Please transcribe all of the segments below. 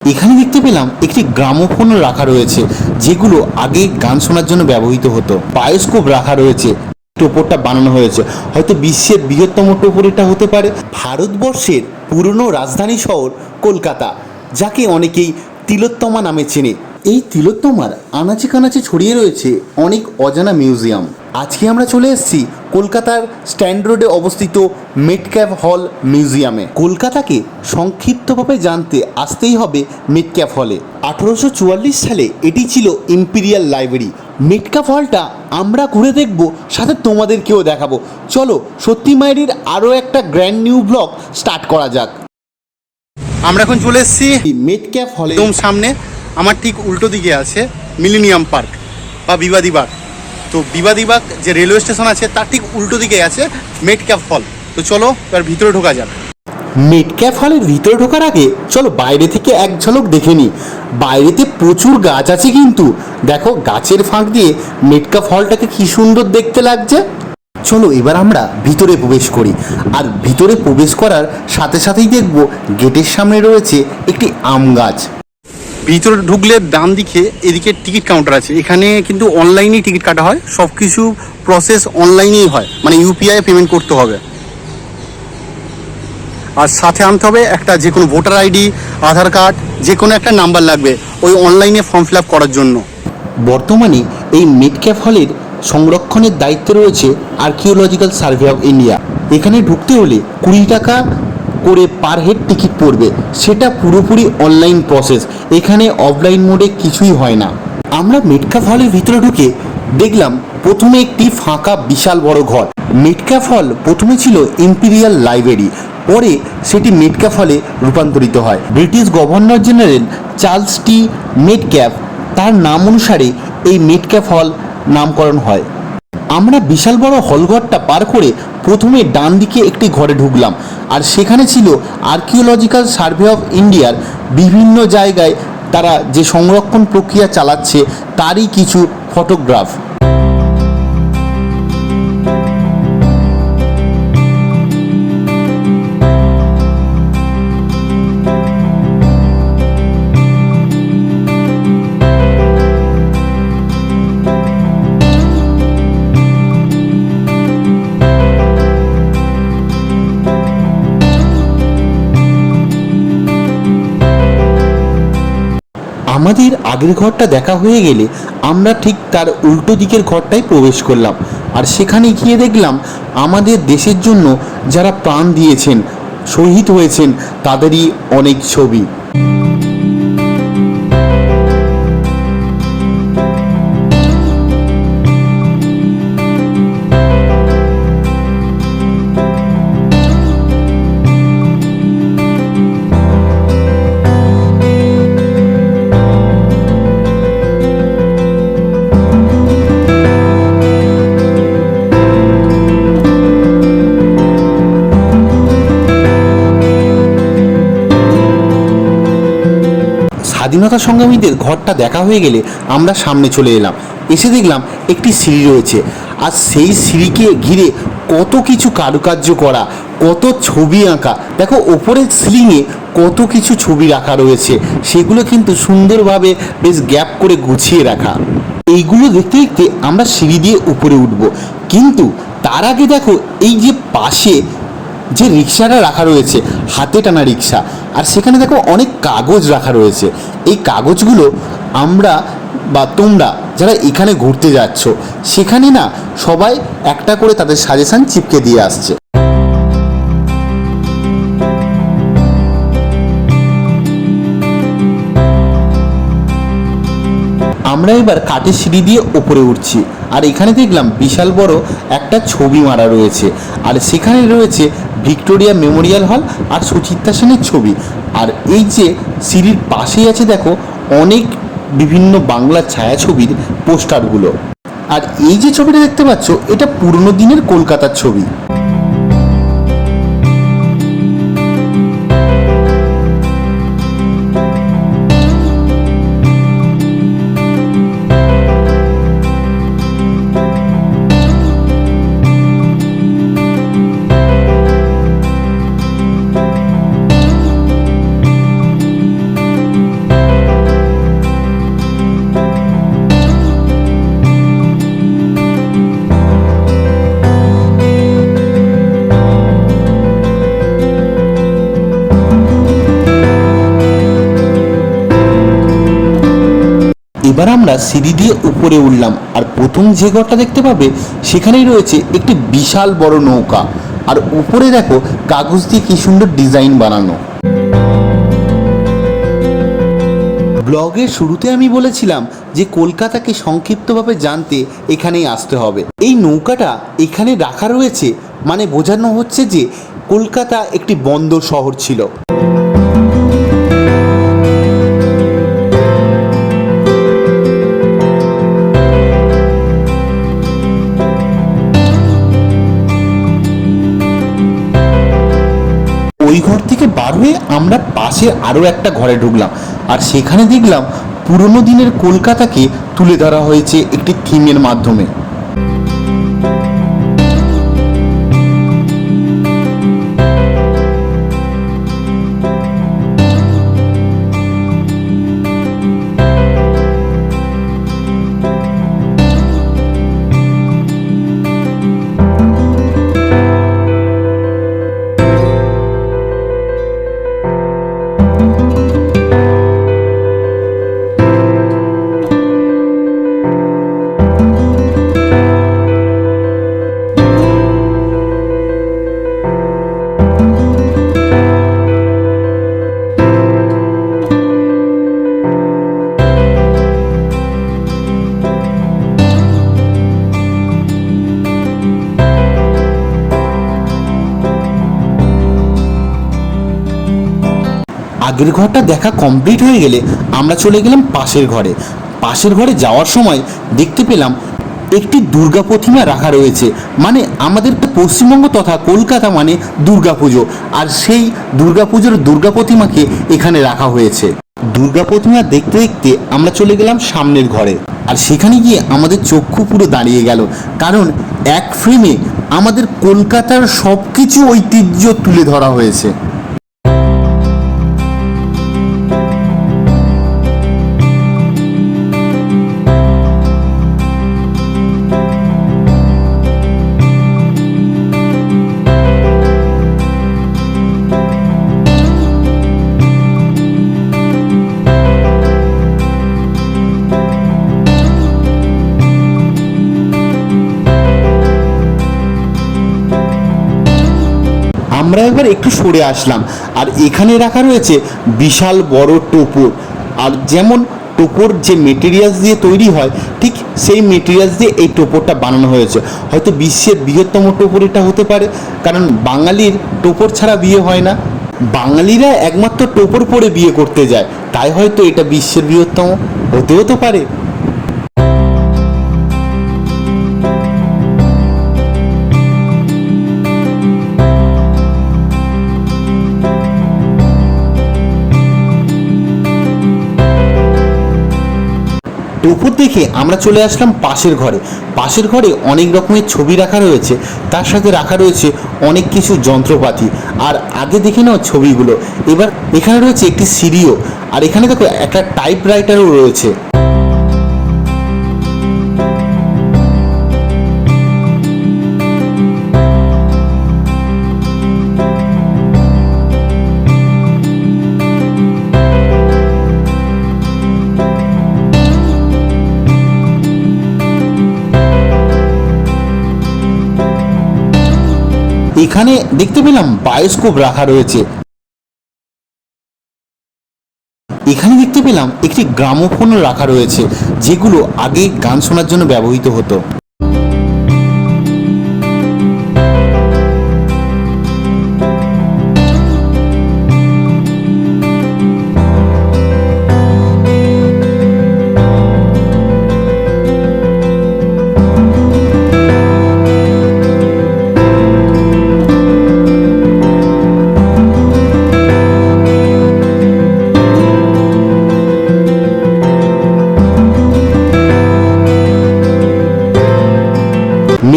এখানে দেখতে পেলাম একটি গ্রামোফোন রাখা রয়েছে, যেগুলো আগে গান শোনার জন্য ব্যবহৃত হতো। বায়োস্কোপ রাখা রয়েছে, টোপরটা বানানো হয়েছে। হয়তো বিশ্বের বৃহত্তম টোপর এটা হতে পারে। ভারতবর্ষের পুরনো রাজধানী শহর কলকাতা, যাকে অনেকেই তিলোত্তমা নামে চেনে। এই তিলোত্তমার আনাচে কানাচে ছড়িয়ে রয়েছে অনেক অজানা মিউজিয়াম। আজকে আমরা চলে এসেছি কলকাতার স্ট্যান্ড রোডে অবস্থিত মেটক্যাপ হল মিউজিয়ামে। কলকাতাকে সংক্ষিপ্তভাবে জানতে আসতেই হবে মেটক্যাপ হলে। আঠেরোশো সালে এটি ছিল ইম্পিরিয়াল লাইব্রেরি। মেটক্যাপ হলটা আমরা ঘুরে দেখব সাথে তোমাদেরকেও দেখাবো। চলো সত্যি মায়ের আরও একটা গ্র্যান্ড নিউ ব্লগ স্টার্ট করা যাক। আমরা এখন চলে এসেছি মেটক্যাপ হলে। সামনে। আমার ঠিক উল্টো দিকে আছে মিলেনিয়াম পার্ক বা বিবাদী বাগ। তো বিবাদী বাগ যে রেলওয়ে স্টেশন আছে, তার ঠিক উল্টো দিকে আছে মেট ক্যাপ ফল তো চলো, এবার ভিতরে ঢোকা যাক। মেটক্যাপ হলের ভিতরে ঢোকার আগে চলো বাইরে থেকে এক ঝলক দেখে নিই। বাইরেতে প্রচুর গাছ আছে কিন্তু। দেখো, গাছের ফাঁক দিয়ে মেটক্যাপ হলটাকে কি সুন্দর দেখতে লাগছে। চলো, এবার আমরা ভিতরে প্রবেশ করি। আর ভিতরে প্রবেশ করার সাথে সাথেই দেখব গেটের সামনে রয়েছে একটি আম গাছ। ভিতরে ঢুকলে ডান দিকে, এদিকে টিকিট কাউন্টার আছে। এখানে কিন্তু অনলাইনেই টিকিট কাটা হয়। সব কিছু প্রসেস অনলাইনেই হয়। মানে ইউপিআই পেমেন্ট করতে হবে। আর সাথে আনতে হবে একটা যে কোনো ভোটার আইডি আধার কার্ড যে কোনো একটা নাম্বার লাগবে ওই অনলাইনে ফর্ম ফিল করার জন্য। বর্তমানে এই মেটক্যাপ হলের সংরক্ষণের দায়িত্বে রয়েছে আর্কিওলজিক্যাল সার্ভে অফ ইন্ডিয়া এখানে ঢুকতে হলে কুড়ি টাকা করে পার হেড টিকিট পড়বে। সেটা পুরোপুরি অনলাইন প্রসেস এখানে অফলাইন মোডে কিছুই হয় না। আমরা মেটক্যাপ হলের ভিতরে ঢুকে দেখলাম প্রথমে একটি ফাঁকা বিশাল বড় ঘর। মেটক্যাপ হল প্রথমে ছিল ইম্পিরিয়াল লাইব্রেরি পরে সেটি মেটক্যাপ হলে রূপান্তরিত হয়। British governor general Charles T Metcalfe তার নাম অনুসারে এই মেটক্যাপ হল নামকরণ হয়। আমরা বিশাল বড় হলঘরটা পার করে প্রথমে ডান দিকে একটি ঘরে ঢুকলাম, আর সেখানে ছিল আর্কিওলজিক্যাল সার্ভে অফ ইন্ডিয়ার বিভিন্ন জায়গায় তারা যে সংরক্ষণ প্রক্রিয়া চালাচ্ছে, তারই কিছু ফটোগ্রাফ। আমাদের আগের ঘরটা দেখা হয়ে গেলে আমরা ঠিক তার উল্টো দিকের ঘরটায় প্রবেশ করলাম। আর সেখানে গিয়ে দেখলাম আমাদের দেশের জন্য যারা প্রাণ দিয়েছেন, শহীদ হয়েছেন, তাদেরই অনেক ছবি। স্বাধীনতা সংগ্রামীদের ঘরটা দেখা হয়ে গেলে আমরা সামনে চলে এলাম। এসে দেখলাম একটি সিঁড়ি রয়েছে। আর সেই সিঁড়িকে ঘিরে কত কিছু কারুকার্য করা, কত ছবি আঁকা, দেখো ওপরের সিলিংয়ে কত কিছু ছবি রাখা রয়েছে। সেগুলো কিন্তু সুন্দরভাবে বেশ গ্যাপ করে গুছিয়ে রাখা। এইগুলো দেখতে দেখতে আমরা সিঁড়ি দিয়ে উপরে উঠব। কিন্তু তার আগে দেখো এই যে পাশে যে রিক্সাটা রাখা রয়েছে, হাতে টানা রিক্সা। আর সেখানে দেখো অনেক কাগজ রাখা রয়েছে। এই কাগজগুলো আমরা বা তোমরা যারা এখানে ঘুরতে যাচ্ছ, সেখানে না সবাই একটা করে তাদের সাজেশান চিপকে দিয়ে আসছে। আমরা এবার কাঠের সিঁড়ি দিয়ে ওপরে উঠছি। আর এখানে দেখলাম বিশাল বড় একটা ছবি মারা রয়েছে। আর সেখানে রয়েছে ভিক্টোরিয়া মেমোরিয়াল হল আর সুচিত্রা সেনের ছবি। আর এই যে সিঁড়ির পাশেই আছে দেখো অনেক বিভিন্ন বাংলা ছায়াছবির পোস্টারগুলো। আর এই যে ছবিটা দেখতে পাচ্ছ, এটা পুরনো দিনের কলকাতার ছবি। এবার আমরা সিঁড়ি দিয়ে উপরে উঠলাম, আর প্রথম যে ঘরটা দেখতে পাবে, সেখানেই রয়েছে একটি বিশাল বড় নৌকা। আর উপরে দেখো, কাগজ দিয়ে কি সুন্দর ডিজাইন বানানো। ব্লগের শুরুতে আমি বলেছিলাম যে কলকাতাকে সংক্ষিপ্তভাবে জানতে এখানেই আসতে হবে। এই নৌকাটা এখানে রাখা রয়েছে মানে বোঝানো হচ্ছে যে কলকাতা একটি বন্দর শহর ছিল। ঘর থেকে বার হয়ে আমরা পাশে আরও একটা ঘরে ঢুকলাম। আর সেখানে দেখলাম পুরনো দিনের কলকাতাকে তুলে ধরা হয়েছে একটি থিমের মাধ্যমে। আগের ঘরটা দেখা কমপ্লিট হয়ে গেলে আমরা চলে গেলাম পাশের ঘরে। পাশের ঘরে যাওয়ার সময় দেখতে পেলাম একটি দুর্গা প্রতিমা রাখা রয়েছে। মানে আমাদের পশ্চিমবঙ্গ তথা কলকাতা মানে দুর্গাপুজো আর সেই দুর্গাপুজোর দুর্গা প্রতিমাকে এখানে রাখা হয়েছে। দুর্গা প্রতিমা দেখতে দেখতে আমরা চলে গেলাম সামনের ঘরে। আর সেখানে গিয়ে আমাদের চক্ষু পুরো দাঁড়িয়ে গেল। কারণ এক ফ্রেমে আমাদের কলকাতার সব কিছু ঐতিহ্য তুলে ধরা হয়েছে। আমরা একবার একটু সরে আসলাম। আর এখানে রাখা রয়েছে বিশাল বড় টোপর। আর যেমন টোপর যে মেটেরিয়ালস দিয়ে তৈরি হয়, ঠিক সেই মেটেরিয়ালস দিয়ে এই টোপরটা বানানো হয়েছে। হয়তো বিশ্বের বৃহত্তম টোপর এটা হতে পারে, কারণ বাঙালির টোপর ছাড়া বিয়ে হয় না। বাঙালিরা একমাত্র টোপর পরে বিয়ে করতে যায়, তাই হয়তো এটা বিশ্বের বৃহত্তম, হতেও তো পারে। টোপর দেখে আমরা চলে আসলাম পাশের ঘরে। পাশের ঘরে অনেক রকমের ছবি রাখা রয়েছে, তার সাথে রাখা রয়েছে অনেক কিছু যন্ত্রপাতি। আর আগে দেখে নাও ছবিগুলো। এবার এখানে রয়েছে একটি সিঁড়িও, আর এখানে দেখো একটা টাইপ রাইটারও রয়েছে। এখানে দেখতে পেলাম বায়োস্কোপ রাখা রয়েছে। এখানে দেখতে পেলাম একটি গ্রামোফোনও রাখা রয়েছে, যেগুলো আগে গান শোনার জন্য ব্যবহৃত হতো।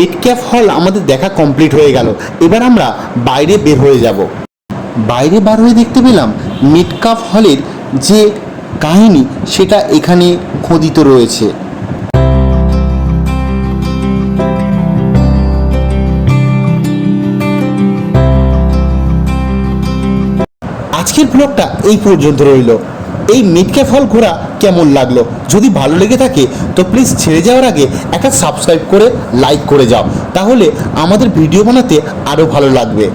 মিড ক্যাপ হল আমাদের দেখা কমপ্লিট হয়ে গেল। এবার আমরা বাইরে বের হয়ে যাব। বাইরে বার হয়ে দেখতে পেলাম মিড কাপ হলের যে কাহিনী, সেটা এখানে খোদিত রয়েছে। আজকের ব্লগটা এই পর্যন্ত রইল। এই মিড ক্যাপ হল ঘোরা কেমন লাগল? যদি ভালো লেগে থাকে, তো প্লিজ ছেড়ে যাওয়ার আগে একটা সাবস্ক্রাইব করে লাইক করে যাও। তাহলে আমাদের ভিডিও বানাতে আরও ভালো লাগবে।